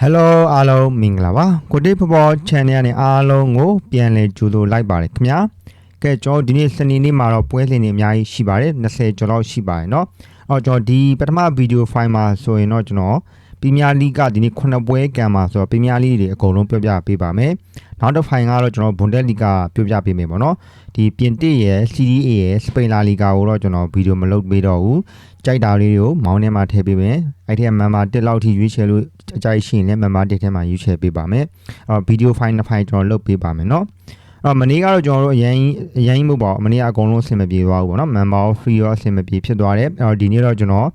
Hello အားလုံးမင်္ဂလာပါကိုတိဖဖော channel နဲ့အားလုံးကိုပြန်လည်ကြိုဆိုလိုက်ပါတယ်ခင်ဗျာကဲကျွန်တော်ဒီနေ့စနေနေ့မှာတော့ပွဲစဉ်တွေအများကြီးရှိပါတယ်20ကျော်လောက်ရှိပါတယ်เนาะအော်ကျွန်တော်ဒီပထမဗီဒီယိုဖိုင်မှာဆိုရင်တော့ကျွန်တော်ပီးမီးယားလိကဒီနေ့9ပွဲကံမှာဆိုတော့ပီးမီးယားလိတွေအကုန်လုံးပြောပြပေးပါမယ်နောက်တစ်ဖိုင်ကတော့ကျွန်တော်ဘွန်ဒက်လီဂါပြောပြပေးမယ်ပေါ့နော်ဒီပြင်တစ်ရဲ့ CDA ရဲ့စပိန်လာလီဂါကိုတော့ကျွန်တော်ဗီဒီယိုမလုပ်ပေးတော့ဘူးကြိုက်တာလေးတွေကိုမောင်းထဲမှာထည့်ပေးမယ်အဲ့ဒီကမန်မာတစ်လောက်ထိရွေးချယ်လို့ အကြိုက်ရှိရင်လည်းမန်မာတစ်ထဲမှာရွေးချယ်ပေးပါမယ်အော်ဗီဒီယိုဖိုင်တစ်ဖိုင်ကျွန်တော်လုပ်ပေးပါမယ်နော်အော်မနေ့ကတော့ကျွန်တော်တို့အရင်အရင်မဟုတ်ပါဘူးမနေ့ကအကုန်လုံးအဆင်မပြေသွားဘူးပေါ့နော်မန်မာ free ရောအဆင်မပြေဖြစ်သွားတယ်အော်ဒီနေ့တော့ကျွန်တော်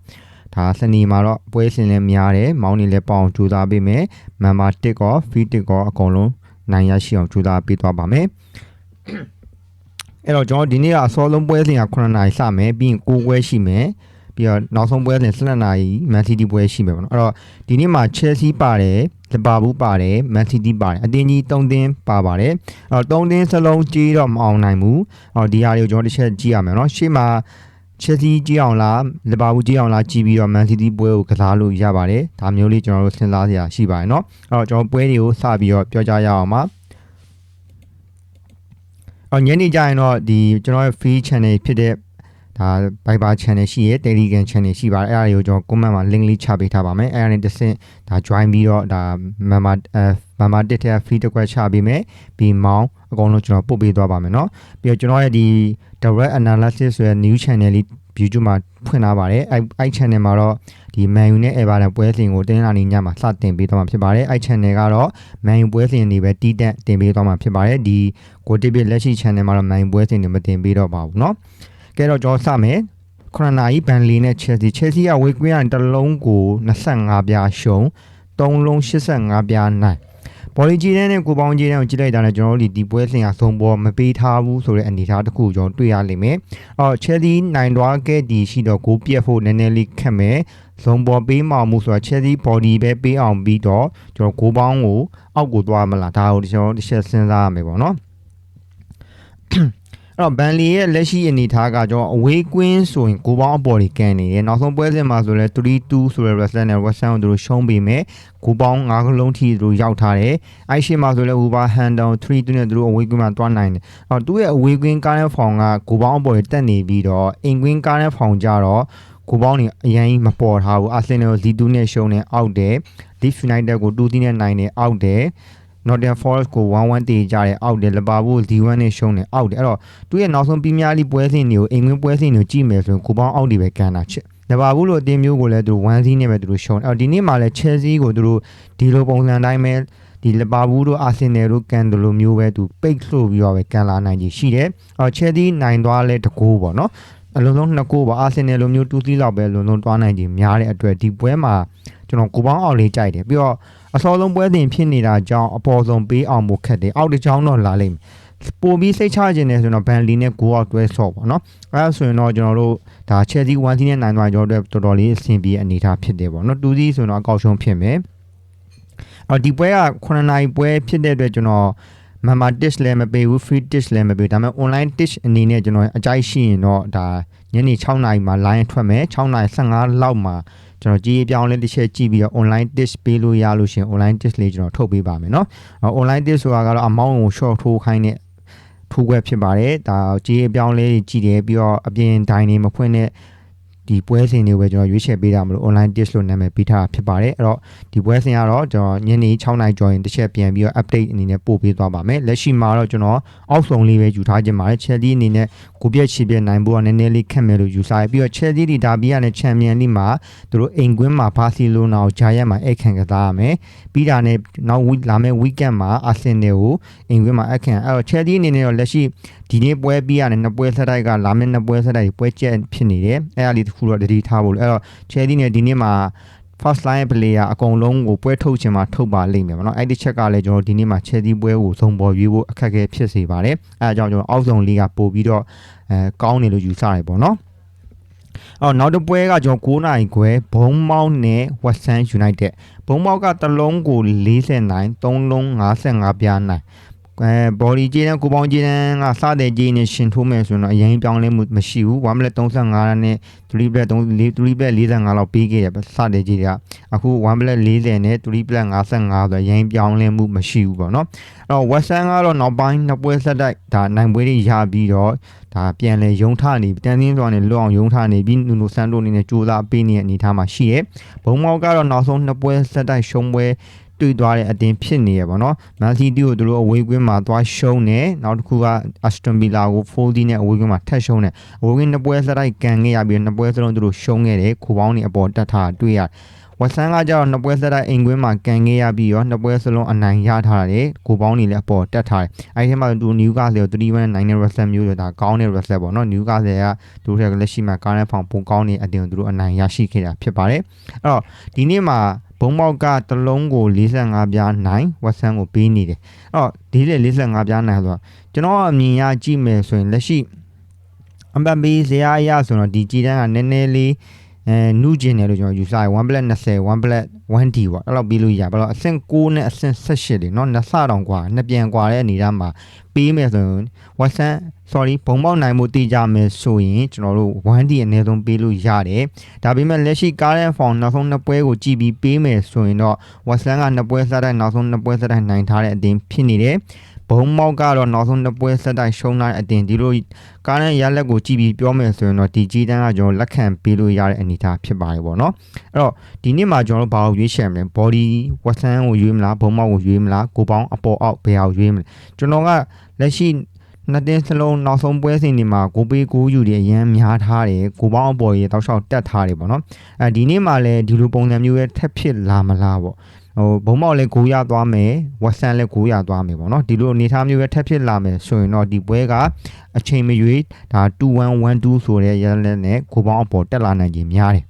ဒါစနေမှာတော့ပွဲစဉ်လည်းများတယ်မောင်းနေလည်းပေါအောင်ကြိုးစားပေးမယ်မန်မာတစ်ကော free တစ်ကောအကုန်လုံးနိုင်ရရှိအောင်ကြိုးစားပေးသွားပါမယ်အဲ့တော့ကျွန်တော်ဒီနေ့ကအစောဆုံးပွဲစဉ်က9နာရီစမယ်ပြီးရင်9ပွဲရှိမယ် ပြီးတော့နောက်ဆုံးပွဲစဉ်12နာရီမန်စီးတီးပွဲရှိမယ်ပေါ့နော်အဲ့တော့ဒီနေ့မှာ Chelsea ပါတယ်လီဗာပူးပါတယ်မန်စီးတီးပါတယ်အတင်းကြီး3သင်းပါပါတယ်အဲ့တော့3သင်းစလုံးကြီးတော့မအောင်နိုင်ဘူးဟောဒီဟာတွေကိုကျွန်တော်တစ်ချက်ကြည့်ရမယ်နော်ရှေ့မှာ Chelsea ကြီးအောင်လားလီဗာပူးကြီးအောင်လားကြီးပြီးတော့ Man City ပွဲကိုကစားလို့ရပါတယ်ဒါမျိုးလေးကျွန်တော်တို့စဉ်းစားစရာရှိပါတယ်เนาะအဲ့တော့ကျွန်တော်ပွဲတွေကိုစပြီးတော့ပြောကြရအောင်ပါအော်ညနေကျရင်တော့ဒီကျွန်တော်ရဲ့ free channel ဖြစ်တဲ့ ဒါ Viber channel ရှိရယ် Telegram channel ရှိပါတယ်အဲ့ဒါတွေကိုကျွန်တော် comment မှာ link လေးချပေးထားပါမယ်အဲ့ဒါနဲ့တစ်ဆင့်ဒါ join ပြီးတော့ဒါ member အဲ member တစ်ထက် free တစ်ခွက်ချပေးမယ်ပြီးမောင်းအကုန်လုံးကျွန်တော်ပို့ပေးသွားပါမယ်เนาะပြီးတော့ကျွန်တော်ရဲ့ဒီ direct analysis ဆိုတဲ့ new channel လေး YouTube မှာဖွင့်ထားပါတယ်အဲအဲ channel မှာတော့ဒီ Man U နဲ့ Everton ပွဲစဉ်ကိုတင်းလာနေညမှာစတင်ပေးသွားမှာဖြစ်ပါတယ်အဲ channel ကတော့ Man U ပွဲစဉ်တွေပဲတီးတက်တင်ပေးသွားမှာဖြစ်ပါတယ်ဒီကိုတိပလက်ရှိ channel မှာတော့ Man U ပွဲစဉ်တွေမတင်ပေးတော့ပါဘူးเนาะ ကဲတော့ကျွန်တော်စမယ်ခရနာကြီးဘန်လီနဲ့ Chelsea Chelsea ကဝေးကွင်းရတလုံးကို25ပြားရှုံး3လုံး85ပြားနိုင်ဘော်လီဂျီတဲ့နဲ့ကိုပေါင်းဂျီတဲ့ကိုကြည့်လိုက်တာနဲ့ကျွန်တော်တို့ဒီပွဲစဉ်ကသုံးပေါ်မပေးထားဘူးဆိုတဲ့အနေအထားတစ်ခုကျွန်တော်တွေ့ရလိမ့်မယ်။အော် Chelsea နိုင်သွားခဲ့ဒီရှိတော့ကိုပြက်ဖို့နည်းနည်းလေးခက်မယ်။ဇုံပေါ်ပေးမှောင်မှုဆိုတာ Chelsea body ပဲပေးအောင်ပြီးတော့ကျွန်တော်ကိုပေါင်းကိုအောက်ကိုသွားမလားဒါကိုကျွန်တော်တစ်ချက်စဉ်းစားရမယ်ပေါ့နော်။ အဲ့တော့ဘန်လီရဲ့လက်ရှိအနေအထားကကျွန်တော်အဝေးကွင်းဆိုရင်ကိုပေါင်းအပေါ်ကြီးကန်နေတယ်နောက်ဆုံးပွဲစဉ်မှာဆိုလဲ3-2ဆိုတဲ့ wrestler နဲ့ west ham ကိုသူတို့ရှုံးပေးမယ်ကိုပေါင်း၅ကလုံးထိသူတို့ရောက်ထားတယ်အဲ့ရှိမှာဆိုလဲ Uber Handdown 3-2နဲ့သူတို့အဝေးကွင်းမှာတွားနိုင်တယ်အော်သူ့ရဲ့အဝေးကွင်းကားတဲ့ဖောင်ကကိုပေါင်းအပေါ်ကြီးတက်နေပြီးတော့အိမ်ကွင်းကားတဲ့ဖောင်ကြတော့ကိုပေါင်းနေအရင်မပေါ်ထားဘူးအာဆင်နယ်ကို Z2 နဲ့ရှုံးနေအောက်တယ် Leeds United ကို2-3နဲ့နိုင်နေအောက်တယ် Nottingham Forest ကို1-1တေးကြတယ်အောက်တယ်လပါဘူး D1 နဲ့ရှုံးတယ်အောက်တယ်အဲ့တော့သူရဲ့နောက်ဆုံးပီးမီယာလိပွဲစဉ်တွေကိုအိမ်ဝင်ပွဲစဉ်တွေကိုကြည့်မယ်ဆိုရင်ကိုပေါင်းအောက်တွေပဲကန်တာချစ်လပါဘူးလို့အတင်းမျိုးကိုလည်းသူတို့1-0နဲ့ပဲသူတို့ရှုံးတယ်အဲ့တော့ဒီနေ့မှလည်း Chelsea ကိုသူတို့ဒီလိုပုံစံတိုင်းပဲဒီလပါဘူးတို့အာဆင်နယ်တို့ကန်တယ်လို့မျိုးပဲသူပိတ်ဆို့ပြီးတော့ပဲကန်လာနိုင်ကြီးရှိတယ်အော် Chelsea နိုင်သွားလဲတကူပေါ့နော် အလုံးလုံးနှစ်ကိုပါအာဆင်နယ်လိုမျိုးတူးသီးလောက်ပဲလုံးလုံးတွားနိုင်ခြင်းများတဲ့အတွက်ဒီပွဲမှာကျွန်တော်ကိုပေါင်းအောင်လေးကြိုက်တယ်ပြီးတော့အစောဆုံးပွဲစဉ်ဖြစ်နေတာကြောင့်အပေါ်ဆုံးပေးအောင်ဖို့ခက်တယ်အောက်တစ်ချောင်းတော့လာလိမ့်မယ်ပိုပြီးစိတ်ချခြင်းနဲ့ဆိုတော့ဘန်လီနဲ့ကိုအောက်တွဲဆော့ပေါ့နော်အဲဒါဆိုရင်တော့ကျွန်တော်တို့ဒါ Chelsea 1စီးနဲ့နိုင်သွားကျွန်တော်တို့တော်တော်လေးအဆင်ပြေအနေထားဖြစ်တယ်ပေါ့နော်2စီးဆိုရင်တော့အကောက်ရှုံးဖြစ်မယ်အော်ဒီပွဲက9နိုင်ပွဲဖြစ်တဲ့အတွက်ကျွန်တော် မမ dish လည်းမပေးဘူး free dish လည်းမပေးဒါပေမဲ့ online dish အနေနဲ့ကျွန်တော်အကြိုက်ရှိရင်တော့ဒါညနေ6နာရီမှာ line ထွက်မယ်6နာရီ15လောက်မှာကျွန်တော်ကြီးပြောင်းလဲတစ်ချက်ကြည့်ပြီးတော့ online dish ပေးလို့ရလို့ရှင် online dish လေးကျွန်တော်ထုတ်ပေးပါမယ်เนาะ online dish ဆိုတာကတော့ amount ကို short ထိုးခိုင်းတဲ့ထိုးခွက်ဖြစ်ပါတယ်ဒါကြီးပြောင်းလဲကြည့်တယ်ပြီးတော့အပြင်ဒိုင်နေမဖွင့်တဲ့ ဒီပွဲစဉ်တွေကိုပဲကျွန်တော်ရွေးချယ်ပေးတာမလို့ online dish လို့နာမည်ပေးထားတာဖြစ်ပါတယ်အဲ့တော့ဒီပွဲစဉ်ကတော့ကျွန်တော်ညနေ6နာရီကျော်ရင်တစ်ချက်ပြန်ပြီးတော့ update အနေနဲ့ပို့ပေးသွားပါမယ်လက်ရှိမှာတော့ကျွန်တော်အောက်ဆုံးလေးပဲယူထားခြင်းပါတယ် Chelsea အနေနဲ့ကိုပြက်ချီပြက်နိုင်ဖို့ကနည်းနည်းလေးခက်မယ်လို့ယူဆရပြီးတော့ Chelsea ဒီဒါဘီယာနဲ့ Champion League မှာသူတို့အိမ်ကွင်းမှာဘာစီလိုနာကိုဂျာယက်မှာအခန့်ကစားရမယ်ပြီးတာနဲ့နောက် week လာမယ့် weekend မှာ Arsenal ကိုအိမ်ကွင်းမှာအခန့်အဲ့တော့ Chelsea အနေနဲ့တော့လက်ရှိဒီနေ့ပွဲပြီးရတယ်နှစ်ပွဲဆက်တိုက်ကလာမယ့်နှစ်ပွဲဆက်တိုက်ပွဲကျက်ဖြစ်နေတယ်အဲ့ဒါလေးတစ်ခုတော့တတိထားဖို့လို့အဲ့တော့ Chelsea နဲ့ဒီနေ့မှာ first line player အကုန်လုံးကိုပွဲထုတ်ချင်မှထုတ်ပါလိမ့်မယ်ပေါ့နော်အဲ့ဒီချက်ကလည်းကျွန်တော်ဒီနေ့မှာ Chelsea ပွဲကိုစုံပေါ်ရွေးဖို့အခက်အခဲဖြစ်စေပါတယ်အဲအကြောင်းကျွန်တော်အောက်ဆုံးလေးကပို့ပြီးတော့အဲကောင်းတယ်လို့ယူဆရတယ်ပေါ့နော်အော်နောက်တစ်ပွဲကကျွန်တော်9နိုင်ခွဲဘုံမောင်းနဲ့ West Ham United ဘုံမောင်းကတလုံးကို40နိုင်3လုံး55ပြားနိုင် အဲဘော်ဒီဂျီတန်ကိုပေါင်းဂျီတန်ကစတဲ့ဂျီနဲ့ရှင်ထိုးမယ်ဆိုရင်တော့အရင်ပြောင်းလဲမှုမရှိဘူး1 bullet 35နဲ့3 bullet 3 3 bullet 45လောက်ပေးခဲ့ရပဲစတဲ့ဂျီကအခု1 bullet 40နဲ့3 bullet 55ဆိုတော့အရင်ပြောင်းလဲမှုမရှိဘူးပေါ့နော်အဲ့တော့ Western ကတော့နောက်ပိုင်းနှစ်ပွဲဆက်တိုက်ဒါနိုင်ပွဲတွေရပြီးတော့ဒါပြန်လဲယုံထနေတန်သင်းစွာနဲ့လွတ်အောင်ယုံထနေပြီးနူနိုဆန်တိုအနေနဲ့ကြိုးစားပေးနေတဲ့အနေအထားမှာရှိရဲ့ဘုံမောက်ကတော့နောက်ဆုံးနှစ်ပွဲဆက်တိုက်ရှုံးပွဲ တွေ့သွားတဲ့အတင်းဖြစ်နေရပါတော့မန်စီးတီးကိုသူတို့အဝေးကွင်းမှာသွားရှုံးနေနောက်တစ်ခုက Aston Villa ကို4-0နဲ့အဝေးကွင်းမှာထပ်ရှုံးနေအဝေးကွင်းနှစ်ပွဲဆက်တိုက်ကန်ခဲ့ရပြီးနှစ်ပွဲစလုံးသူတို့ရှုံးခဲ့တယ်ခိုပေါင်းတွေအပေါ်တက်ထားတွေ့ရဝက်ဆန်ကကြောင့်နှစ်ပွဲဆက်တိုက်အိမ်ကွင်းမှာကန်ခဲ့ရပြီးရောနှစ်ပွဲစလုံးအနိုင်ရထားတယ်ကိုပေါင်းတွေလည်းအပေါ်တက်ထားတယ်အဲဒီထဲမှာသူနယူကာဆယ်ကို3-1နိုင်တဲ့ Russell မျိုးဆိုတာကောင်းတဲ့ Russell ပေါ့နော်နယူကာဆယ်ကသူတို့လက်ရှိမှာကားနဲ့ဖောင်ပုံကောင်းနေအတင်ကိုသူတို့အနိုင်ရရှိခဲ့တာဖြစ်ပါတယ်အဲ့တော့ဒီနေ့မှာ ဘုံပေါက်ကတလုံးကို45ပြားနိုင်ဝက်ဆန်ကိုပေးနေတယ်အဲ့တော့ဒီလေ45ပြားနိုင်ဆိုတော့ကျွန်တော်အမြင်ရကြည့်မယ်ဆိုရင်လက်ရှိအမဘီဇရာအရဆိုတော့ဒီကြည်တန်းကနည်းနည်းလေး အဲနုကျင်တယ်လို့ကျွန်တော်ယူဆတယ်1 black 20 1 black 1D ပေါ့အဲ့လောက်ပြီးလို့ရဘာလို့အဆင့်6နဲ့အဆင့်18တွေเนาะနှစ်ဆတောင်กว่าနှစ်ပြန်กว่าတဲ့အနေအထားမှာပေးမယ်ဆိုရင် Watson sorry ဘုံပေါက်နိုင်မှုတည်ကြမယ်ဆိုရင်ကျွန်တော်တို့ 1D အနည်းဆုံးပေးလို့ရတယ်ဒါပေမဲ့လက်ရှိကားတဲ့ဖောင်နောက်ဆုံးနှစ်ပွဲကိုကြည့်ပြီးပေးမယ်ဆိုရင်တော့ Watson ကနှစ်ပွဲဆက်တိုက်နောက်ဆုံးနှစ်ပွဲဆက်တိုက်နိုင်ထားတဲ့အတင်းဖြစ်နေတယ် ဘုံမောက်ကတော့နောက်ဆုံးနှစ်ပွဲဆက်တိုက်ရှုံးလာတဲ့အတင်ဒီလိုကားနဲ့ရလက်ကိုကြည့်ပြီးပြောမယ်ဆိုရင်တော့ဒီကြီးတန်းကကျွန်တော်လက်ခံပေးလို့ရတဲ့အနေအထားဖြစ်ပါတယ်ပေါ့နော်အဲ့တော့ဒီနေ့မှာကျွန်တော်တို့ဘာကိုရွေးချယ်မလဲ body Watson ကိုရွေးမလားဘုံမောက်ကိုရွေးမလားကိုပေါင်းအပေါ်အောက်ဘယ်အောင်ရွေးမလဲကျွန်တော်ကလက်ရှိနှစ်တင်းစလုံးနောက်ဆုံးပွဲစဉ်တွေမှာကိုပေးကိုယူတွေအရန်များထားတယ်ကိုပေါင်းအပေါ်ကြီးတောက်လျှောက်တက်ထားတယ်ပေါ့နော်အဲဒီနေ့မှာလည်းဒီလိုပုံစံမျိုးရဲ့ထက်ဖြစ်လာမလားပေါ့ ဟိုဘုံမောက်လည်းကိုရသွားမယ်ဝက်ဆန်လည်းကိုရသွားမယ်ပေါ့နော်ဒီလိုအနေအထားမျိုးပဲထက်ဖြစ်လာမယ်ဆိုရင်တော့ဒီပွဲကအချိန်မရွေးဒါ2112ဆိုတဲ့ရလက်နဲ့ကိုပေါင်းအပေါ်တက်လာနိုင်ခြင်းများတယ်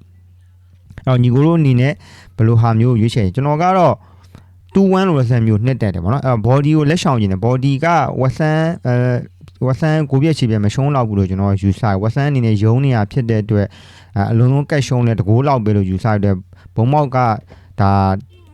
အဲ့တော့ညီကိုတို့အနေနဲ့ဘယ်လိုဟာမျိုးရွေးချယ်ကျွန်တော်ကတော့21လို့လက်ဆန်မျိုးနှစ်တက်တယ်ပေါ့နော်အဲ့တော့ body ကိုလက်ဆောင်ခြင်းတယ် body ကဝက်ဆန်အဲဝက်ဆန်ကိုပြည့်ချီပြမရှုံးတော့ဘူးလို့ကျွန်တော်ယူဆတယ်ဝက်ဆန်အနေနဲ့ယုံနေရဖြစ်တဲ့အတွက်အလုံးလုံးကတ်ရှုံးတဲ့တကိုးလောက်ပဲလို့ယူဆတဲ့ဘုံမောက်ကဒါ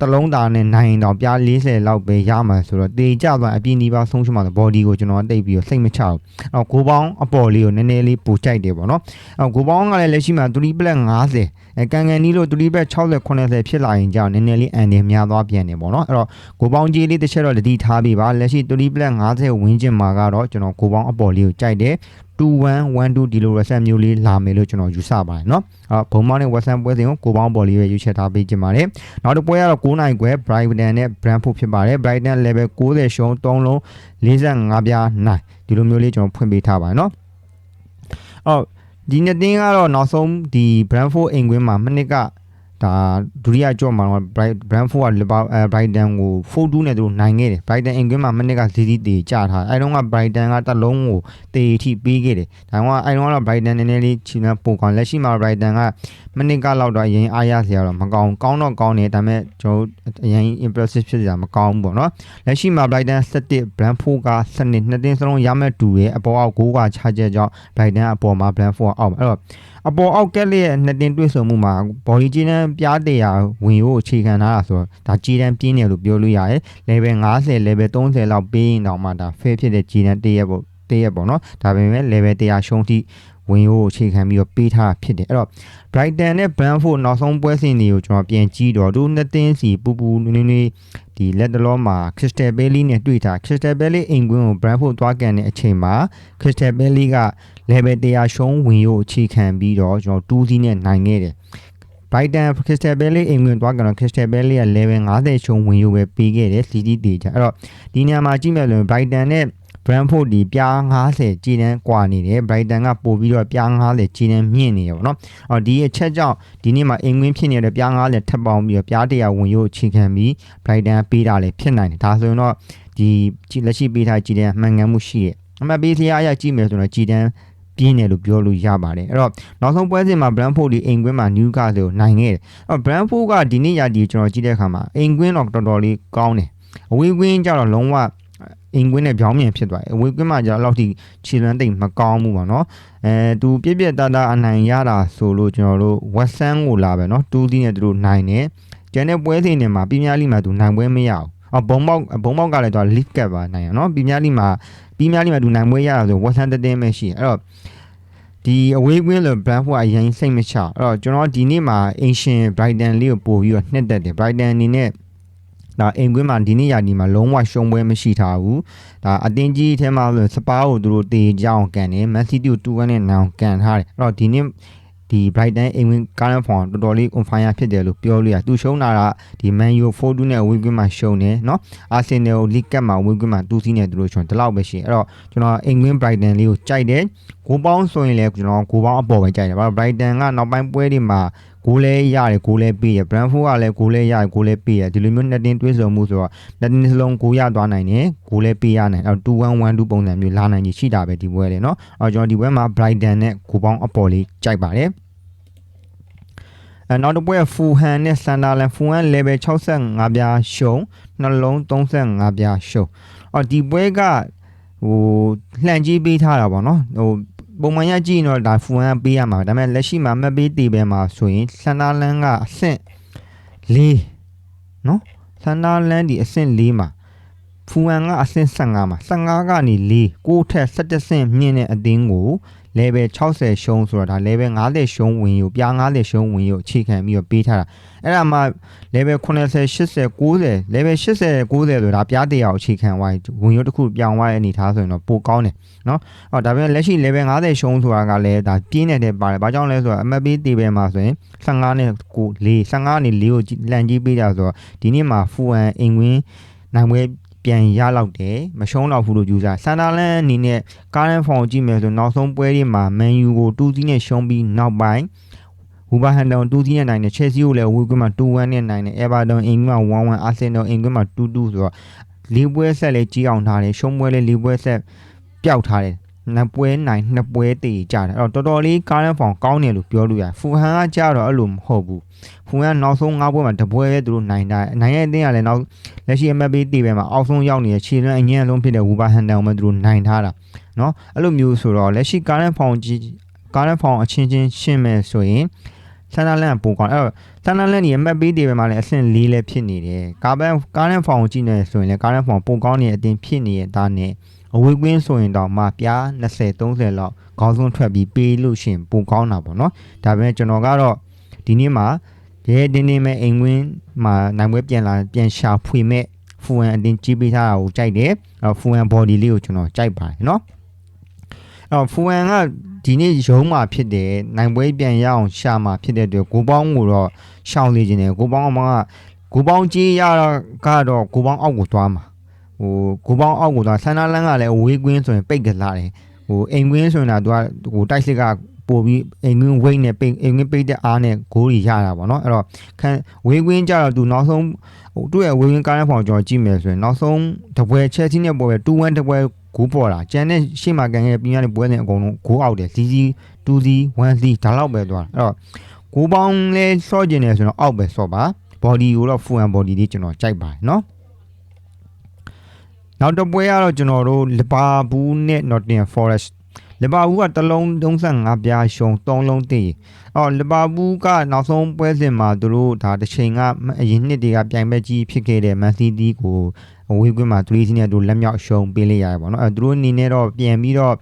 တလုံးသားနဲ့နိုင်တော့ပြား40လောက်ပဲရမှာဆိုတော့တေကြသွားအပြင်းဒီပါဆုံးရှုံးမှာ body ကိုကျွန်တော်တိတ်ပြီးတော့စိတ်မချဘူးအော်ကိုပေါင်းအပေါ်လေးကိုနည်းနည်းလေးပိုကြိုက်တယ်ပေါ့နော်အော်ကိုပေါင်းကလည်းလက်ရှိမှာ3 black 50အဲကန်ကန်နီးလို့3 black 60 80ဖြစ်လာရင်ကြောင့်နည်းနည်းလေးအန်တယ်များသွားပြန်တယ်ပေါ့နော်အဲ့တော့ကိုပေါင်းကြီးလေးတစ်ချက်တော့တတိထားပြီးပါလက်ရှိ3 black 50ဝင်းကျင်မှာကတော့ကျွန်တော်ကိုပေါင်းအပေါ်လေးကိုကြိုက်တယ်2112ဒီလို reset မျိုးလေးလာမယ်လို့ကျွန်တော်ယူဆပါတယ်เนาะအဲဘုံမောင်းနဲ့ WhatsApp ပွဲစဉ်ကိုကိုပေါင်းပေါ်လေးပဲရွေးချယ်ထားပေးကြပါတယ်နောက်တစ်ပွဲကတော့9နိုင်ခွဲ Brighton နဲ့ Brentford ဖြစ်ပါတယ် Brighton level 90ရှုံး3လုံး45ပြားနိုင်ဒီလိုမျိုးလေးကျွန်တော်ဖွင့်ပေးထားပါတယ်เนาะအော်ဒီနှစ်တင်းကတော့နောက်ဆုံးဒီ Brentford အိမ်ကွင်းမှာမနစ်က ဒါဒုတိယကြော့မှာတော့ Brentford က Brighton ကို 4-2 နဲ့သူတို့နိုင်ခဲ့တယ် Brighton အင်ကွင်းမှာမိနစ်ကဇီးဇီးတေကြထားအဲတုန်းက Brighton ကတစ်လုံးကိုတေထိပေးခဲ့တယ်ဒါကအဲတုန်းကတော့ Brighton နည်းနည်းလေးချီနှံပိုကောင်းလက်ရှိမှာ Brighton ကမိနစ်ကလောက်တော့အရင်အားရစရာတော့မကောင်းကောင်းတော့ကောင်းတယ်ဒါပေမဲ့ကျွန်တော်အရင် impressive ဖြစ်စရာမကောင်းဘူးပေါ့နော်လက်ရှိမှာ Brighton 7 Brentford က7နှစ်နှစ်တင်းစလုံးရမဲ့တူရဲ့အပေါ်အောက်6ကခြားချက်ကြောင့် Brighton အပေါ်မှာ Brentford အောက်အဲ့တော့ အပေါ်အောက်ကက်လေးရဲ့နှစ်တင်တွေ့ဆုံမှုမှာဘော်ဒီဂျီနန်ပြားတရာဝင်ကိုအခြေခံထားတာဆိုတော့ဒါဂျီနန်ပြင်းတယ်လို့ပြောလို့ရတယ် level 50 level 30လောက်ပေးရင်တော့မှဒါ fair ဖြစ်တဲ့ဂျီနန်တရက်ပေါ့တရက်ပေါ့နော်ဒါပေမဲ့ level 100ရှုံးထိဝင်ကိုအခြေခံပြီးတော့ပေးထားဖြစ်တယ်အဲ့တော့ Brighton နဲ့ Brentford နောက်ဆုံးပွဲစဉ်တွေကိုကျွန်တော်ပြန်ကြည့်တော့သူနှစ်တင်းစီပူပူနွေးနွေး ဒီလက်တလောမှာ Crystal Palace နဲ့တွေ့တာ Crystal Palace အိမ်ကွင်းကို Brentford သွားကန်တဲ့အချိန်မှာ Crystal Palace က level 100ရှုံးဝင်ကိုအခြေခံပြီးတော့ကျွန်တော်2စီးနဲ့နိုင်ခဲ့တယ် Brighton Crystal Palace အိမ်ဝင်သွားကြတော့ Crystal Palace က level 50ရှုံးဝင်ရုပ်ပဲပေးခဲ့တယ် CD တေချာအဲ့တော့ဒီနေရာမှာကြည့်မယ်လို့ Brighton နဲ့ Brentford ဒီပြား50ကြီးတန်းကွာနေတယ် Brighton ကပို့ပြီးတော့ပြား50ကြီးတန်းမြင့်နေရပါတော့။အော်ဒီအချက်ကြောင့်ဒီနေ့မှာအင်ကွင်းဖြစ်နေတဲ့ပြား50ထပ်ပေါင်းပြီးတော့ပြား100ဝင်ရုပ်အခြေခံပြီး Brighton ပေးတာလည်းဖြစ်နိုင်တယ်။ဒါဆိုရင်တော့ဒီလက်ရှိပေးထားကြီးတန်းမှန်ကန်မှုရှိရဲ့။အမှတ်ပေးစရာအရကြည့်မယ်ဆိုတော့ကြီးတန်းပြင်းတယ်လို့ပြောလို့ရပါတယ်အဲ့တော့နောက်ဆုံးပွဲစဉ်မှာ Brentford ဒီအိမ်ကွင်းမှာ Newcastle ကိုနိုင်ခဲ့တယ်အဲ့တော့ Brentford ကဒီနေ့ရာဒီကျွန်တော်ကြည့်တဲ့အခါမှာအိမ်ကွင်းတော့တော်တော်လေးကောင်းတယ်အဝေးကွင်းကျတော့လုံးဝ အိမ်ကွင်းနဲ့ပြောင်းမြန်ဖြစ်သွားတယ်အဝေးကွင်းမှာကျတော့လောက်ထိခြေလွမ်းတိတ်မကောင်းဘူးပေါ့နော်အဲသူပြက်ပြက်တတအနိုင်ရတာဆိုလို့ကျွန်တော်တို့ဝက်ဆန်ကိုလာပဲနော်တူးသီးနဲ့သူတို့နိုင်တယ်ကျန်တဲ့ပွဲစဉ်တွေမှာပြင်းပြလိမှာသူနိုင်ပွဲမရဘူးအဘုံပေါက်ဘုံပေါက်ကလည်းသူက leaf ကပ်ပါနိုင်ရနော်ပြင်းပြလိမှာပြင်းပြလိမှာသူနိုင်ပွဲရတာဆိုဝက်ဆန်တတင်းပဲရှိတယ်အဲ့တော့ဒီအဝေးကွင်းလို Brentford အရင်စိတ်မချအဲ့တော့ကျွန်တော်ဒီနေ့မှာ Ancient Brighton လေးကိုပို့ပြီးတော့နှက်တက်တယ် Brighton အနေနဲ့ ဒါအိမ်ကွင်းမှာဒီနေ့ရာဒီမှာလုံးဝရှုံးပွဲမရှိထားဘူးဒါအတင်းကြီးအဲမှာဆိုစပါးကိုသူတို့တေကြအောင်ကန်တယ် Man City ကို2-1နဲ့နောင်ကန်ထားတယ်အဲ့တော့ဒီနေ့ဒီ Brighton အိမ်ဝင် current form တော်တော်လေး on fire ဖြစ်တယ်လို့ပြောလို့ရသူရှုံးတာကဒီ Man U 4-2နဲ့ win ကွင်းမှာရှုံးတယ်เนาะ Arsenal ကို League Cup မှာ win ကွင်းမှာ2စီးနဲ့သူတို့ရှုံးဒီလောက်ပဲရှိအဲ့တော့ကျွန်တော်အိမ်ဝင် Brighton လေးကိုကြိုက်တယ် ဂိုးပေါင်းဆိုရင်လည်းကျွန်တော်ဂိုးပေါင်းအပေါ်ပဲကြိုက်တယ်ဘာလို့ Brighton ကနောက်ပိုင်းပွဲတွေမှာဂိုးလဲရတယ်ဂိုးလဲပေးရ Brentford ကလည်းဂိုးလဲရတယ်ဂိုးလဲပေးရဒီလိုမျိုးနှစ်တင်းတွေးဆုံမှုဆိုတော့နှစ်တင်းစလုံးဂိုးရသွားနိုင်တယ်ဂိုးလဲပေးရနိုင်အဲ2112ပုံစံမျိုးလာနိုင်ကြီးရှိတာပဲဒီပွဲလေနော်အဲကျွန်တော်ဒီပွဲမှာ Brighton နဲ့ဂိုးပေါင်းအပေါ်လေးကြိုက်ပါတယ်အဲနောက်တစ်ပွဲ Fulham နဲ့ Sunderland Fulham level 65ပြားရှုံးနှလုံး35ပြားရှုံးအော်ဒီပွဲကဟိုလှန်ကြီးပေးထားတာပေါ့နော်ဟို ပုံမှန်ရကြည့်ရင်တော့ဒါဖူဟန်ပေးရမှာဒါပေမဲ့လက်ရှိမှာမက်ပေးတီပဲမှာဆိုရင်ဆန်ဒါလန်ကအဆင့်၄နော်ဆန်ဒါလန်ဒီအဆင့်၄မှာဖူဟန်ကအဆင့်15မှာ15ကနေ4 6ထက်17ဆင့်မြင့်တဲ့အသင်းကို level 60ရှုံးဆိုတော့ဒါ level 50ရှုံးဝင်ယူပြား50ရှုံးဝင်ယူအခြေခံပြီးတော့ပေးထားတာအဲ့ဒါမှ level 80 80 90 level 80 90ဆိုတာပြားတရားအခြေခံဝိုင်းဝင်ယူတစ်ခုပြောင်းသွားတဲ့အနေထားဆိုရင်တော့ပိုကောင်းတယ်နော်ဟောဒါပေမဲ့လက်ရှိ level 50ရှုံးဆိုတာကလည်းဒါပြင်းနေတဲ့ပါတယ်ဘာကြောင့်လဲဆိုတော့ MFP တေးပဲမှာဆိုရင်15နဲ့9 4 15နဲ့4ကိုလန်ကြီးပေးကြဆိုတော့ဒီနေ့မှာ full and အင်ဝင်းနိုင်ပွဲ ပြန်ရလောက်တယ်မရှုံးတော့ဘူးလို့ယူဆဆန်ဒါလန်အနေနဲ့ကားရန်ဖောင်ကြည့်မယ်ဆိုနောက်ဆုံးပွဲတွေမှာမန်ယူကို2စီးနဲ့ရှုံးပြီးနောက်ပိုင်းဝူဘာဟန်တန်2စီးနဲ့နိုင်တယ်ချယ်ဆီကိုလည်းဝီကွင်းမှာ2-1နဲ့နိုင်တယ်အဲဗာတွန်အင်ကွင်းမှာ1-1အာဆင်နယ်အင်ကွင်းမှာ2-2ဆိုတော့လေးပွဲဆက်လည်းကြီးအောင်ထားတယ်ရှုံးပွဲလည်းလေးပွဲဆက်ပျောက်ထားတယ် နှစ်ပွဲနိုင်နှစ်ပွဲတည်ကြတယ်အဲ့တော့တော်တော်လေးကားရန်ဖောင်ကောင်းတယ်လို့ပြောလို့ရတယ်ဖူဟန်ကကြတော့အဲ့လိုမဟုတ်ဘူးဖူဟန်နောက်ဆုံး၅ပွဲမှာတပွဲပဲသူတို့နိုင်တာနိုင်ရဲ့အတင်းကလည်းနောက်လက်ရှိ MFP တည်ပဲမှာအောက်ဆုံးရောက်နေတဲ့ခြေလွမ်းအငြင်းဆုံးဖြစ်တဲ့ဝူဘာဟန်တန်ကိုမှသူတို့နိုင်ထားတာเนาะအဲ့လိုမျိုးဆိုတော့လက်ရှိကားရန်ဖောင်ကြီးကားရန်ဖောင်အချင်းချင်းရှင်းမယ်ဆိုရင်ဆန်နာလန်ပိုကောင်းအဲ့တော့ဆန်နာလန်ရဲ့ MFP တည်ပဲမှာလည်းအဆင့်၄လဲဖြစ်နေတယ်ကားဘန်ကားရန်ဖောင်ကိုကြည့်နေဆိုရင်လည်းကားရန်ဖောင်ပိုကောင်းနေတဲ့အတင်းဖြစ်နေတဲ့ဒါနဲ့ အဝေးကွင်းဆိုရင်တော့မှပြား20 30လောက်ခေါင်းဆုံးထွက်ပြီးပေးလို့ရှိရင်ပိုကောင်းတာပေါ့နော်ဒါပေမဲ့ကျွန်တော်ကတော့ဒီနေ့မှာရဲတင်းတင်းမဲ့အိမ်ဝင်းမှာနိုင်ပွဲပြန်လာပြန်ရှာဖွေမဲ့ဖူဝမ်အတင်းကြီးပေးထားတာကိုကြိုက်တယ်အဲ့ဖူဝမ် body လေးကိုကျွန်တော်ကြိုက်ပါတယ်နော်အဲ့ဖူဝမ်ကဒီနေ့ရုံးမှာဖြစ်တယ်နိုင်ပွဲပြန်ရအောင်ရှာမှာဖြစ်တဲ့အတွက်ကိုပေါင်းကိုတော့ရှောင်းလေခြင်းတယ်ကိုပေါင်းအမကကိုပေါင်းကြီးရတော့ကတော့ကိုပေါင်းအောက်ကိုသွားမှာ ဟိုကိုပေါင်းအောက်ကိုသွားဆန္ဒလန်းကလည်းအဝေးကွင်းဆိုရင်ပိတ်ကလာတယ်ဟိုအိမ်ကွင်းဆိုရင်တော့သူကဟိုတိုက်စစ်ကပို့ပြီးအိမ်ကွင်းဝိတ်နဲ့ပိတ်အိမ်ကွင်းပိတ်တဲ့အားနဲ့ဂိုးကြီးရတာပေါ့နော်အဲ့တော့ခံဝေးကွင်းကြတော့သူနောက်ဆုံးဟိုသူ့ရဲ့ဝေးကွင်းကားတဲ့ဖောင်ကျွန်တော်ကြည့်မယ်ဆိုရင်နောက်ဆုံးတပွဲချက်ချင်းနဲ့ပွဲပဲ2-1တပွဲဂိုးပေါ်တာကျန်တဲ့ရှေ့မှာကန်ခဲ့တဲ့ပြင်းရတဲ့ပွဲတွေအကုန်လုံးဂိုးအောက်တယ်စီစီ2စီ1စီဒါလောက်ပဲသွားအဲ့တော့ဂိုးပေါင်းလဲစော့ကျင်နေဆိုတော့အောက်ပဲစော့ပါ body ကိုတော့ full and body လေးကျွန်တော်ကြိုက်ပါတယ်เนาะ နောက်တစ်ပွဲကတော့ကျွန်တော်တို့လီဗာပူးနဲ့ Nottingham Forest လီဗာပူးကတလုံး35ပြားရှုံ3လုံးတည်အော်လီဗာပူးကနောက်ဆုံးပွဲစဉ်မှာသူတို့ဒါတစ်ချိန်ကအရင်နှစ်တွေကပြိုင်ပွဲကြီးဖြစ်ခဲ့တဲ့ Man City ကိုဝေးကွင်းမှာ3စီးနဲ့သူလက်မြောက်ရှုံပေးလိုက်ရတယ်ပေါ့နော်အဲသူတို့အနေနဲ့တော့ပြန်ပြီးတော့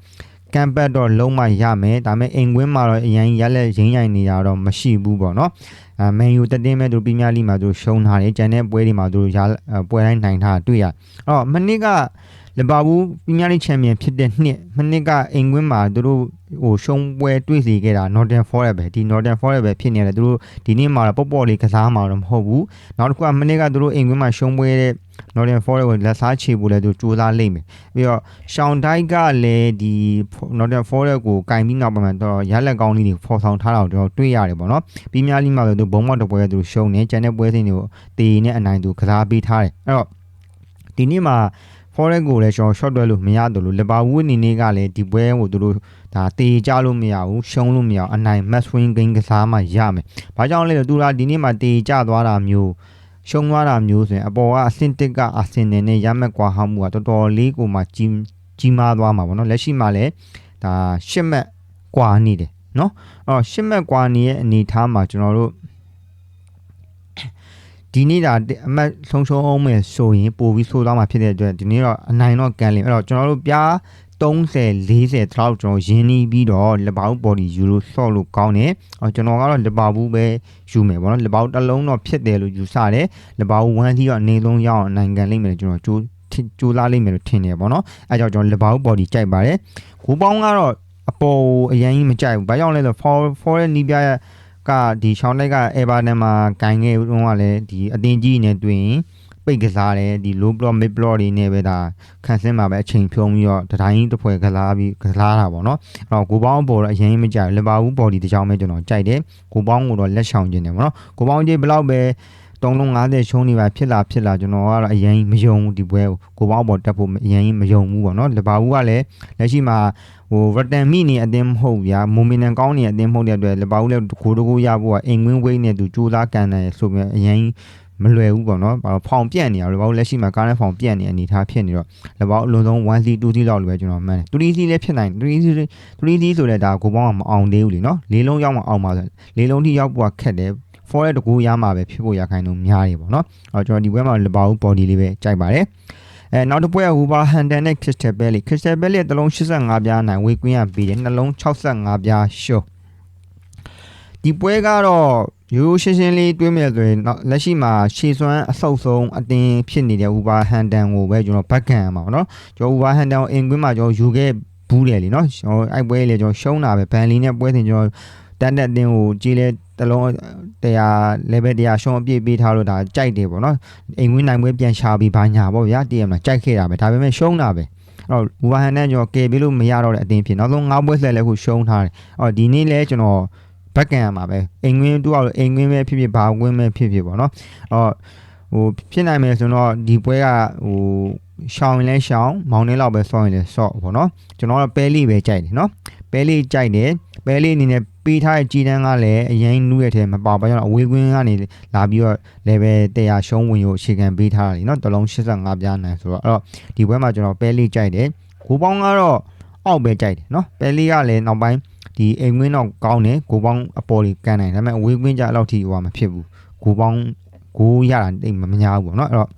ကမ်ပတ်တော့လုံးမရမယ်ဒါပေမဲ့အိမ်ကွင်းမှာတော့အရင်ရက်လက်ရင်းရိုင်နေတာတော့မရှိဘူးပေါ့နော်အဲမန်ယူတတင်းမဲ့သူပြင်းများလိမှာသူရှုံးထားတယ်ကျန်တဲ့ပွဲတွေမှာသူရပွဲတိုင်းနိုင်ထားတွေ့ရအဲ့တော့မနစ်က လီဗာပူးပရီးမီးယားလိချန်ပီယံဖြစ်တဲ့နှစ်မနစ်ကအိမ်ကွင်းမှာသူတို့ဟိုရှုံးပွဲတွေ့စီခဲ့တာ Northern Forest ပဲဒီ Northern Forest ပဲဖြစ်နေတယ်သူတို့ဒီနေ့မှာတော့ပေါ့ပေါ့လေးကစားမှာတော့မဟုတ်ဘူးနောက်တစ်ခုကမနစ်ကသူတို့အိမ်ကွင်းမှာရှုံးပွဲတဲ့ Northern Forest ကိုလက်စားချေဖို့လည်းသူစူးစမ်းလိမ့်မယ်ပြီးတော့ရှောင်းတိုက်ကလည်းဒီ Northern Forest ကိုကင်ပြီးနောက်ပိုင်းမှာတော့ရလက်ကောင်းလေးတွေဖော်ဆောင်ထားတာကိုတော့တွေ့ရတယ်ပေါ့နော်ပရီးမီးယားလိမှာဆိုသူဘုံမောက်တပွဲသူရှုံးနေကျန်တဲ့ပွဲစဉ်တွေကိုတေနဲ့အနိုင်သူကစားပေးထားတယ်အဲ့တော့ဒီနေ့မှာ Forex ကိုလည်းကျွန်တော် short တွဲလို့မရတော့လို့ Liverpool အနေနဲ့ကလည်းဒီပွဲကိုသူတို့ဒါတေကြလို့မရဘူးရှုံးလို့မရအောင်အနိုင် match win game ကစားမှရမယ်။ဘာကြောင့်လဲဆိုတော့သူကဒီနေ့မှာတေကြသွားတာမျိုးရှုံးသွားတာမျိုးဆိုရင်အပေါ်ကအဆင့်တစ်ကအာဆင်နယ်နဲ့ရမက်ကွာဟမှုကတော်တော်လေးကိုမှကြီးကြီးမားသွားမှာပေါ့နော်လက်ရှိမှာလည်းဒါရှစ်မက်ကွာနေတယ်နော်အော်ရှစ်မက်ကွာနေရဲ့အနေထားမှာကျွန်တော်တို့ ဒီနေ့ဒါအမတ်ဆုံးရှုံးအောင်မယ်ဆိုရင်ပို့ပြီးဆိုးသွားမှာဖြစ်တဲ့အတွက်ဒီနေ့တော့အနိုင်တော့ကန်လင်အဲ့တော့ကျွန်တော်တို့ပြား30 40လောက်ကျွန်တော်ရင်းနှီးပြီးတော့လက်ပေါက် body ယူလို့ဆော့လို့ကောင်းတယ်။အော်ကျွန်တော်ကတော့လက်ပေါက်ဘူးပဲယူမယ်ပေါ့နော်။လက်ပေါက်တစ်လုံးတော့ဖြစ်တယ်လို့ယူဆတယ်။လက်ပေါက်1စီတော့အနေလုံးရအောင်အနိုင်ကန်လိမ့်မယ်လို့ကျွန်တော်ကြိုးကြိုးစားလိမ့်မယ်လို့ထင်တယ်ပေါ့နော်။အဲကြောင့်ကျွန်တော်လက်ပေါက် body ကြိုက်ပါတယ်။ကိုပေါင်းကတော့အပေါ်အရင်ကြီးမကြိုက်ဘူး။ဘာကြောင့်လဲဆိုတော့ for for ရဲ့နီးပြ ကဒီချောင်းလိုက်က Everton မှာဂိုင်းခဲ့တော့ကလည်းဒီအတင်းကြီးနဲ့တွင်ပိတ်ကစားတယ်ဒီ low block mid block တွေနဲ့ပဲဒါခံစင်းမှာပဲအချိန်ဖြုံးပြီးတော့တတိုင်းတစ်ဖွဲကစားပြီးကစားတာပေါ့နော်အဲ့တော့ကိုပေါင်းပေါ်တော့အရင်မကြိုက်လီဗာပူး body တကြောင်ပဲကျွန်တော်ကြိုက်တယ်ကိုပေါင်းကိုတော့လက်ဆောင်ခြင်းတယ်ပေါ့နော်ကိုပေါင်းကြီးဘလောက်ပဲ350ရှုံးနေပါဖြစ်လာဖြစ်လာကျွန်တော်ကတော့အရင်မယုံဘူးဒီပွဲကိုကိုပေါင်းပေါ်တက်ဖို့အရင်မယုံဘူးပေါ့နော်လီဗာပူးကလည်းလက်ရှိမှာ ဟိုရတန်မီနေအတင်းမဟုတ်ဗျာမိုမီနန်ကောင်းနေအတင်းမဟုတ်တဲ့အတွက်လီဗာပူးလည်းကိုတကူရဖို့ကအင်ကွင်းဝိတ်နဲ့သူကြိုးစားကန်တယ်ဆိုပြီးအရင်မလွယ်ဘူးပေါ့နော်ဘာလို့ဖောင်ပြက်နေရလဲဘာလို့လက်ရှိမှာကားနဲ့ဖောင်ပြက်နေအနေထားဖြစ်နေတော့လဘောက်အလုံးစုံ 1C 2C လောက်လိုပဲကျွန်တော်မှန်းတယ် 3C လည်းဖြစ်နိုင် 3C 3C ဆိုတဲ့ဒါကိုပေါင်းကမအောင်သေးဘူးလीနော်လေးလုံးရောက်မှအောင်ပါဆိုလေးလုံးထိရောက်ဖို့ခက်တယ် for တဲ့တကူရမှာပဲဖြစ်ဖို့ရခိုင်တော့များတယ်ပေါ့နော်အော်ကျွန်တော်ဒီဘက်မှာလဘောက် body လေးပဲကြိုက်ပါတယ် အဲနောက်တစ်ပွဲက Hoover Hunter နဲ့ Crystal Belly Crystal Belly တစ်လုံး85ပြားနိုင်ဝေကွင်းရပြီးတယ်နှလုံး65ပြားရှုံးဒီပွဲကတော့ရိုးရှင်းရှင်းလေးတွေးမယ်ဆိုရင်လက်ရှိမှာရှေ့စွမ်းအဆုတ်ဆုံးအတင်းဖြစ်နေတဲ့ Uber Handan ကိုပဲကျွန်တော်ဘက်ကန်ရမှာပေါ့နော်ကျွန်တော် Uber Handan ကိုအင်ကွင်းမှာကျွန်တော်ယူခဲ့ဘူးတယ်လीနော်ကျွန်တော်အဲ့ပွဲလေကျွန်တော်ရှုံးတာပဲဘန်လီနဲ့ပွဲစဉ်ကျွန်တော်တန်တက်တင်းကိုကြီးလဲတလုံး 100 level 100ရှုံးအပြည့်ပေးထားလို့ဒါကြိုက်တယ်ပေါ့နော်အိမ်ဝင်းနိုင်ပွဲပြန်ရှာပြီးဘာညာပေါ့ဗျာတည်ရမလားကြိုက်ခဲ့တာပဲဒါပေမဲ့ရှုံးတာပဲအဲ့တော့ဝူဟန်နဲ့ကျွန်တော်ကယ်ပေးလို့မရတော့တဲ့အတင်းဖြစ်နောက်ဆုံး၅ပွဲဆက်လဲခုရှုံးထားတယ်အော်ဒီနေ့လဲကျွန်တော်ဘက်ကန်ရမှာပဲအိမ်ငွင်းတူအောင်အိမ်ငွင်းပဲဖြစ်ဖြစ်ဘာဝင်းပဲဖြစ်ဖြစ်ပေါ့နော်အော်ဟိုဖြစ်နိုင်မယ်ဆိုတော့ဒီပွဲကဟိုရှောင်းရင်လဲရှောင်းမောင်နေလောက်ပဲဆော့ရင်လဲဆော့ပေါ့နော်ကျွန်တော်တော့ပဲလေးပဲကြိုက်တယ်နော်ပဲလေးကြိုက်တယ်ပဲလေးအနေနဲ့ ပေးထားတဲ့ကြီးတန်းကလည်းအရင်နူးရဲ့ထဲမပါပါကြောင့်အဝေးကွင်းကနေလာပြီးတော့ level 100ရှုံးဝင်ကိုအခြေခံပေးထားတာလीเนาะတလုံး85ပြားနိုင်ဆိုတော့အဲ့တော့ဒီဘွဲမှာကျွန်တော်ပဲလေးကြိုက်တယ်ကိုပေါင်းကတော့အောက်ပဲကြိုက်တယ်เนาะပဲလေးကလည်းနောက်ပိုင်းဒီအိမ်ကွင်းတော့ကောင်းတယ်ကိုပေါင်းအပေါ်ကြီးကန်နိုင်ဒါပေမဲ့အဝေးကွင်းကြအဲ့လောက်ထိဟိုမဖြစ်ဘူးကိုပေါင်းကိုရတာတိတ်မများဘူးပေါ့เนาะအဲ့တော့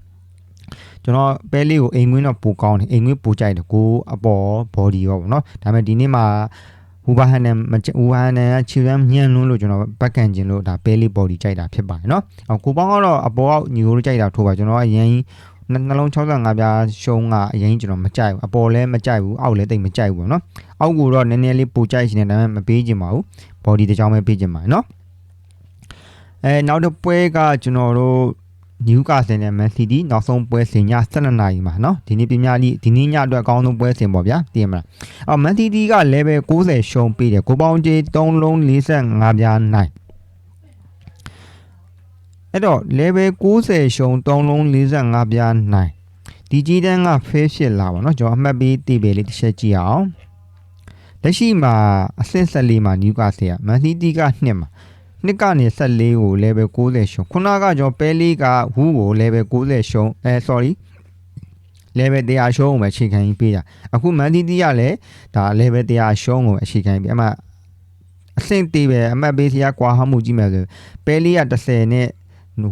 ကျွန်တော်ပဲလေးကိုအိမ်ကွင်းတော့ပိုကောင်းတယ်အိမ်ကွင်းပိုကြိုက်တယ်ကိုအပေါ် body ရောပေါ့เนาะဒါပေမဲ့ဒီနေ့မှာ ဝူဘာဟန်နဲ့ဝူဘာဟန်နဲ့ချီရမ်ညံလုံးလို့ကျွန်တော်ဘက်ကန်ကျင်လို့ဒါဘဲလေးဘော်ဒီကြိုက်တာဖြစ်ပါတယ်နော်အော်ကိုပေါင်းကတော့အပေါ်အောက်ညိုလို့ကြိုက်တာထိုးပါကျွန်တော်အရင်နှလုံး65ပြားရှုံးကအရင်ကျွန်တော်မကြိုက်ဘူးအပေါ်လည်းမကြိုက်ဘူးအောက်လည်းတိတ်မကြိုက်ဘူးပေါ့နော်အောက်ကိုတော့နည်းနည်းလေးပိုကြိုက်ရှင်တယ်ဒါပေမဲ့မပေးချင်ပါဘူးဘော်ဒီတစ်ချောင်းပဲပေးချင်ပါတယ်နော်အဲနောက်တစ်ပွဲကကျွန်တော်တို့ နယူကာဆယ်နဲ့မန်စီးတီးနောက်ဆုံးပွဲစဉ်ည7နာရီမှာနော်ဒီနေ့ပြင်းများလိဒီနေ့ညအတွက်အကောင်းဆုံးပွဲစဉ်ပေါ့ဗျာသိရမလားအော်မန်စီးတီးက level 60ရှုံးပေးတယ်ကိုပေါင်းကြီး3လုံး45ပြားနိုင်အဲ့တော့ level 60ရှုံး3လုံး45ပြားနိုင်ဒီကြီးတန်းက fail ဖြစ်လာပါတော့ကျွန်တော်အမှတ်ပေးတည်ပဲလေးတစ်ချက်ကြည့်အောင်လက်ရှိမှာအဆင့်14မှာနယူကာဆယ်ကမန်စီးတီးက2မှာ နှစ်ကနေ14ကို level 60ရှုံခုနကကျွန်တော်ပဲလေးကဝူးကို level 60ရှုံအဲ sorry level 100ရှုံးကိုပဲအခြေခံပြီးပေးတာအခုမန်တီတီကလည်းဒါ level 100ရှုံးကိုအခြေခံပြီးအမှအဆင့်တေးပဲအမှတ်ပေးစရာကွာဟမှုကြည့်မယ်ဆိုပဲလေးက30နဲ့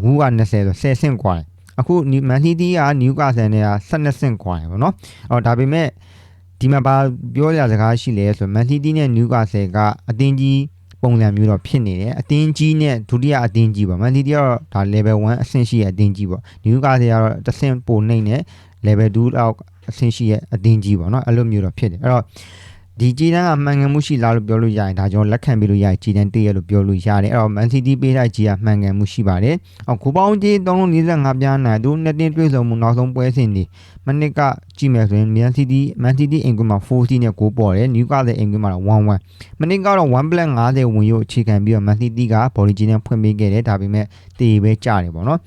ဝူးက20ဆို10ဆင့်ကွာတယ်အခုမန်တီတီကနျူကာဆယ်နဲ့က12ဆင့်ကွာတယ်ပေါ့နော်အော်ဒါပေမဲ့ဒီမှာပါပြောရစကားရှိလဲဆိုမန်တီတီနဲ့နျူကာဆယ်ကအတင်းကြီး ပုံစံမျိုးတော့ဖြစ်နေတယ်အတင်းကြီးနဲ့ဒုတိယအတင်းကြီးပေါ့မန်စီးတီးကတော့ဒါ level 1အဆင့်ရှိရဲ့အတင်းကြီးပေါ့နျူကာစီကတော့တစ်ဆင့်ပိုနှိမ့်နဲ့ level 2လောက်အဆင့်ရှိရဲ့အတင်းကြီးပေါ့နော်အဲ့လိုမျိုးတော့ဖြစ်တယ်အဲ့တော့ ဒီကြည်တန်းကမှန်ကန်မှုရှိလားလို့ပြောလို့ရရင်ဒါကြောင့်လက်ခံပြီးလို့ရရင်ကြည်တန်းတည့်ရလို့ပြောလို့ရတယ်အဲ့တော့ Man City ပေးတဲ့ကြည်ကမှန်ကန်မှုရှိပါတယ်အော်ကိုပေါင်းကြီး345ပြားနိုင်သူနှစ်တင်တွေ့ဆုံမှုနောက်ဆုံးပွဲစဉ်ဒီမနစ်ကကြည့်မယ်ဆိုရင် Man City Man City အင်ကွင်းမှာ4-0နဲ့ကိုပေါ်တယ် Newcastle အင်ကွင်းမှာတော့1-1မနစ်ကတော့1.50ဝင်ရို့အခြေခံပြီးတော့ Man City က body ကြီးနဲ့ဖွင့်ပေးခဲ့တယ်ဒါပေမဲ့တည်ပဲကြတယ်ပေါ့နော်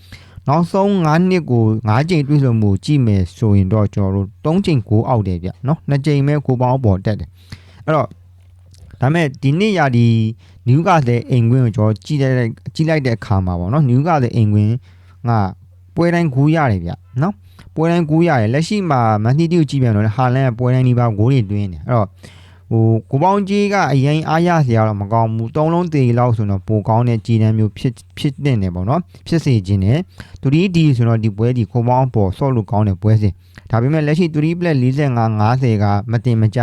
နောက်ဆုံး9နှစ်ကို9ချိန်တွေ့ဆုံမှုကြည့်မယ်ဆိုရင်တော့ကျွန်တော်တို့3ချိန်ကိုအောက်တယ်ဗျနော်2ချိန်ပဲကိုပေါင်းပေါ်တက်တယ် အဲ့တော့ဒါမဲ့ဒီနေ့ရာဒီနျူကာတဲ့အိမ်ကွင်းကိုကျွန်တော်ကြည့်လိုက်ကြည့်လိုက်တဲ့အခါမှာပေါ့နော်နျူကာတဲ့အိမ်ကွင်းကပွဲတိုင်းဂူးရတယ်ဗျနော်ပွဲတိုင်းဂူးရတယ်လက်ရှိမှာမန်စီးတီကိုကြည့်ပြန်တော့ဟာလန်ကပွဲတိုင်းဒီပါဂိုးတွေတွင်းတယ်အဲ့တော့ဟဟိုကိုပေါင်းကြီးကအရင်အားရစရာတော့မကောင်းဘူးသုံးလုံးသေးလောက်ဆိုတော့ပိုကောင်းတဲ့ကြီးတန်းမျိုးဖြစ်ဖြစ်နေတယ်ပေါ့နော်ဖြစ်စေခြင်းနဲ့သူဒီဒီဆိုတော့ဒီပွဲဒီကိုပေါင်းပေါ်ဆော့လို့ကောင်းတဲ့ပွဲစဉ်ဒါပေမဲ့လက်ရှိ3 play 45 50ကမတင်မကျ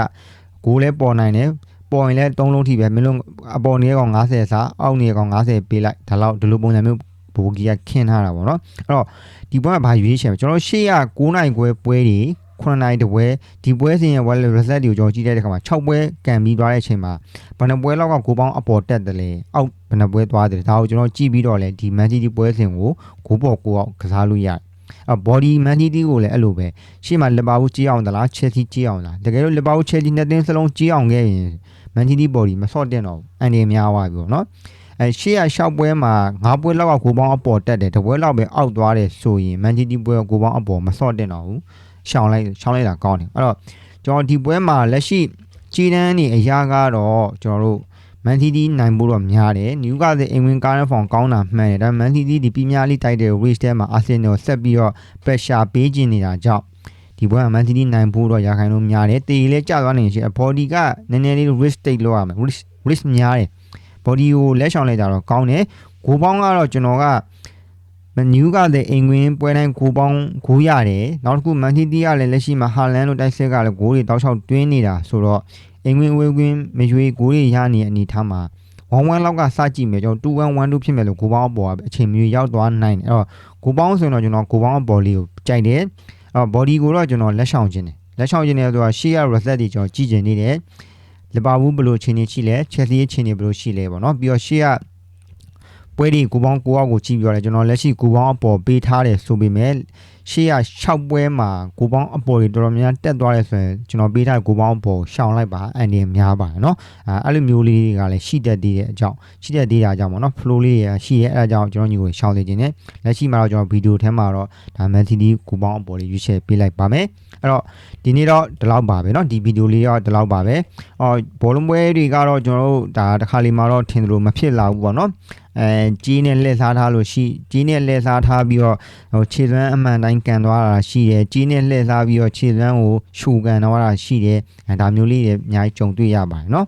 ဂိုးလဲပေါ်နိုင်တယ်ပေါ်ရင်လဲ3လုံးထိပဲမင်းတို့အပေါ်နေကောင်50စားအောက်နေကောင်50ပေးလိုက်ဒါလောက်ဒီလိုပုံစံမျိုးဘိုးကြီးကခင်းထားတာပေါ့နော်အဲ့တော့ဒီပွဲကဘာရွေးချယ်မလဲကျွန်တော်ရှေ့က9နိုင်ခွဲပွဲတွေ9နိုင်တပွဲဒီပွဲစဉ်ရဲ့ wallet result တွေကိုကျွန်တော်ကြည့်တဲ့အခါမှာ6ပွဲကန်ပြီးသွားတဲ့အချိန်မှာဘယ်နှပွဲလောက်ကကိုပေါင်းအပေါ်တက်တယ်လဲအောက်ဘယ်နှပွဲသွားတယ်လဲဒါကိုကျွန်တော်ကြည့်ပြီးတော့လဲဒီ Man City ပွဲစဉ်ကိုကိုပေါ်ကိုအောင်ကစားလို့ရတယ် အ body man city ကိုလည်းအဲ့လိုပဲရှေ့မှာလီဗာပူးကြီးအောင်သလား chelsea ကြီးအောင်လားတကယ်လို့လီဗာပူး chelsea နှစ်သင်းစလုံးကြီးအောင်ခဲ့ရင် man city body မဆော့တင်တော့ဘူးအန်ဒီများသွားပြီပေါ့နော်အဲရှေ့ကရှောက်ပွဲမှာငါးပွဲလောက်ကကိုပေါင်းအပေါ်တက်တယ်တပွဲလောက်ပဲအောက်သွားတယ်ဆိုရင် man city ပွဲကကိုပေါင်းအပေါ်မဆော့တင်တော့ဘူးရှောင်းလိုက်ရှောင်းလိုက်တာကောင်းတယ်အဲ့တော့ကျွန်တော်ဒီပွဲမှာလက်ရှိကြီးတန်းနေအရာကတော့ကျွန်တော်တို့ Man City နိုင်ဖို့တော့များတယ်။ New Castle အိမ်ဝင်ကားရဖောင်ကောင်းတာမှန်တယ်။ဒါပေမဲ့ Man City ဒီပီးမီးယားလိတိုက်တဲ့ race ထဲမှာ Arsenal ဆက်ပြီးတော့ pressure ပေးကျင်နေတာကြောင့်ဒီပွဲမှာ Man City နိုင်ဖို့တော့ရာခိုင်နှုန်းများတယ်။တေလည်းကျသွားနေရှိ body ကနည်းနည်းလေး risk take လုပ်ရမယ်။ risk risk များတယ်။ body ကိုလက်ဆောင်လိုက်တာတော့ကောင်းတယ်။ဂိုးပေါင်းကတော့ကျွန်တော်ကနယူးကတဲ့အိမ်ကွင်းပွဲတိုင်းဂိုးပေါင်းဂိုးရတယ်နောက်တစ်ခုမန်စီးတီးကလည်းလက်ရှိမှာဟာလန်တို့တိုက်ဆက်ကလည်းဂိုးတွေတောက်လျှောက်တွင်းနေတာဆိုတော့ အိမ်ကွင်းဝေးကွင်းမရွေဂိုးတွေရနေတဲ့အနေထားမှာ1-1လောက်ကစကြည့်မယ်ကျွန်တော်2-1 1-2ဖြစ်မယ်လို့ဂိုးပေါင်းအပေါ်ကအချိန်မျိုးရောက်သွားနိုင်တယ်အဲ့တော့ဂိုးပေါင်းဆိုရင်တော့ကျွန်တော်ဂိုးပေါင်းအပေါ်လေးကိုကြိုက်တယ်အဲ့တော့ body ကိုတော့ကျွန်တော်လက်ဆောင်ခြင်းတယ်လက်ဆောင်ခြင်းတယ်ဆိုတာရှေ့ရ reset တွေကျွန်တော်ကြည့်ခြင်းနေတယ်လီဗာပူးဘယ်လိုအချိန်ကြီးရှိလဲချက်စီအချိန်ကြီးဘယ်လိုရှိလဲပေါ့နော်ပြီးတော့ရှေ့ကပွဲဒီကိုပေါင်းကိုအောက်ကိုကြည့်ပြောတယ်ကျွန်တော်လက်ရှိကိုပေါင်းအပေါ်ပေးထားတယ်ဆိုပေမဲ့ ရှေ့က6ပွဲမှာကိုပေါင်းအပေါ်တွေတော်တော်များများတက်သွားတယ်ဆိုရင်ကျွန်တော်ပေးထားတဲ့ကိုပေါင်းအပေါ်ရှောင်လိုက်ပါအန်ဒီများပါတယ်เนาะအဲအဲ့လိုမျိုးလေးတွေကလည်းရှိတတ်သေးတဲ့အကြောင်းရှိတတ်သေးတာကြောင့်ပေါ့နော် flow လေးတွေရှိရဲအဲ့ဒါကြောင့်ကျွန်တော်ညီကိုရှောင်နေခြင်းနဲ့လက်ရှိမှာတော့ကျွန်တော်ဗီဒီယိုထဲမှာတော့ဒါ Man City ကိုပေါင်းအပေါ်လေးရွေးချယ်ပေးလိုက်ပါမယ်အဲ့တော့ဒီနေ့တော့ဒီလောက်ပါပဲเนาะဒီဗီဒီယိုလေးတော့ဒီလောက်ပါပဲအော်ဘောလုံးပွဲတွေကတော့ကျွန်တော်တို့ဒါတစ်ခါလေးမှာတော့ထင်သလိုမဖြစ်လာဘူးပေါ့နော် အဲကြီးနဲ့လှည့်စားထားလို့ရှိကြီးနဲ့လှည့်စားထားပြီးတော့ဟိုခြေစွမ်းအမှန်တိုင်းကန်သွားတာရှိတယ်ကြီးနဲ့လှည့်စားပြီးတော့ခြေစွမ်းကိုရှူကန်သွားတာရှိတယ်အဲဒါမျိုးလေးတွေအများကြီးကြုံတွေ့ရပါတယ်เนาะ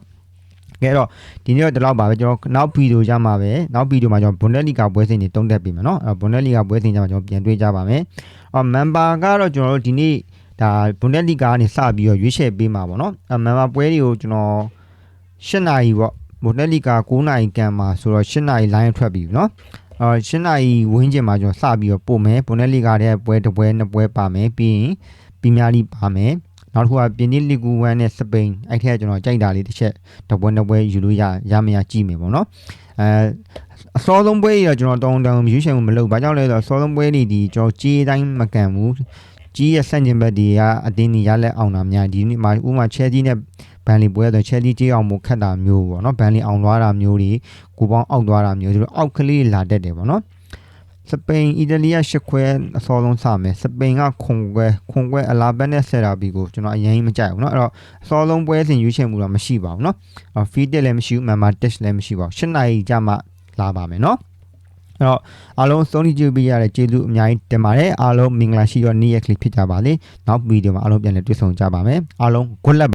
ကဲတော့ဒီနေ့တော့ဒီလောက်ပါပဲကျွန်တော်နောက်ဗီဒီယိုကြမှာပဲနောက်ဗီဒီယိုမှာကျွန်တော်ဘွန်ဒက်လီဂါပွဲစဉ်တွေတုံးတက်ပြီမယ်เนาะအဲဘွန်ဒက်လီဂါပွဲစဉ်ကြမှာကျွန်တော်ပြန်တွေ့ကြပါမယ်အော်မန်ပါကတော့ကျွန်တော်တို့ဒီနေ့ဒါဘွန်ဒက်လီဂါကနေစပြီးတော့ရွေးချယ်ပေးမှာပေါ့เนาะအဲမန်ပါပွဲတွေကိုကျွန်တော်၈နာရီပေါ့ ဘုန်နက်လီကာ9နိုင်ကန်မှာဆိုတော့10နိုင် line ထွက်ပြီเนาะအော်10နိုင်ဝင်းကျင်မှာကျွန်တော်စပြီးတော့ပို့မယ်ဘုန်နက်လီကာတဲ့ပွဲတစ်ပွဲနှစ်ပွဲပါမယ်ပြီးရင်ပီးမီးယားလိပါမယ်နောက်တစ်ခုကပြင်နစ်လီဂူ1နဲ့စပိန်အဲ့ထက်ကျွန်တော်ကြိုက်တာလေးတစ်ချက်တစ်ပွဲနှစ်ပွဲယူလို့ရရမရကြည့်မယ်ပေါ့နော်အဲအစောဆုံးပွဲကြီးတော့ကျွန်တော်တောင်းတောင်းရွေးချယ်မှုမလုပ်ဘာကြောင့်လဲဆိုတော့အစောဆုံးပွဲတွေဒီကျွန်တော်ကြေးတိုင်းမကန်ဘူး ကြီးရဲ့ဆန့်ကျင်ဘက်တွေကအတင်းကြီးရလက်အောင်တာများဒီနေ့မှာဥမာချဲကြီးနဲ့ဘန်လီပွဲဆိုချဲကြီးကြေးအောင်မို့ခတ်တာမျိုးပေါ့နော်ဘန်လီအောင်သွားတာမျိုးတွေကိုပေါင်းအောက်သွားတာမျိုးဆိုတော့အောက်ကလေးလာတတ်တယ်ပေါ့နော်စပိန်အီတလီကရှစ်ခွဲအစောဆုံးစမယ်စပိန်ကခွန်ခွဲခွန်ခွဲအလာဘက်နဲ့ဆယ်ရာဘီကိုကျွန်တော်အရင်မကြိုက်ဘူးเนาะအဲ့တော့အစောဆုံးပွဲစဉ်ရွေးချယ်မှုတော့မရှိပါဘူးเนาะအော်ဖီတက်လည်းမရှိဘူးမန်မာတက်လည်းမရှိပါဘူး၈နိုင်ကြာမှလာပါမယ်เนาะ အဲ့တော့အားလုံးစုံကြည့်ပေးရတဲ့ကျေးဇူးအများကြီးတင်ပါတယ်အားလုံးမင်္ဂလာရှိတော့နေ့ရက်ကလေးဖြစ်ကြပါစေနောက်ဗီဒီယိုမှာအားလုံးပြန်လည်တွေ့ဆုံကြပါမယ်အားလုံး good luck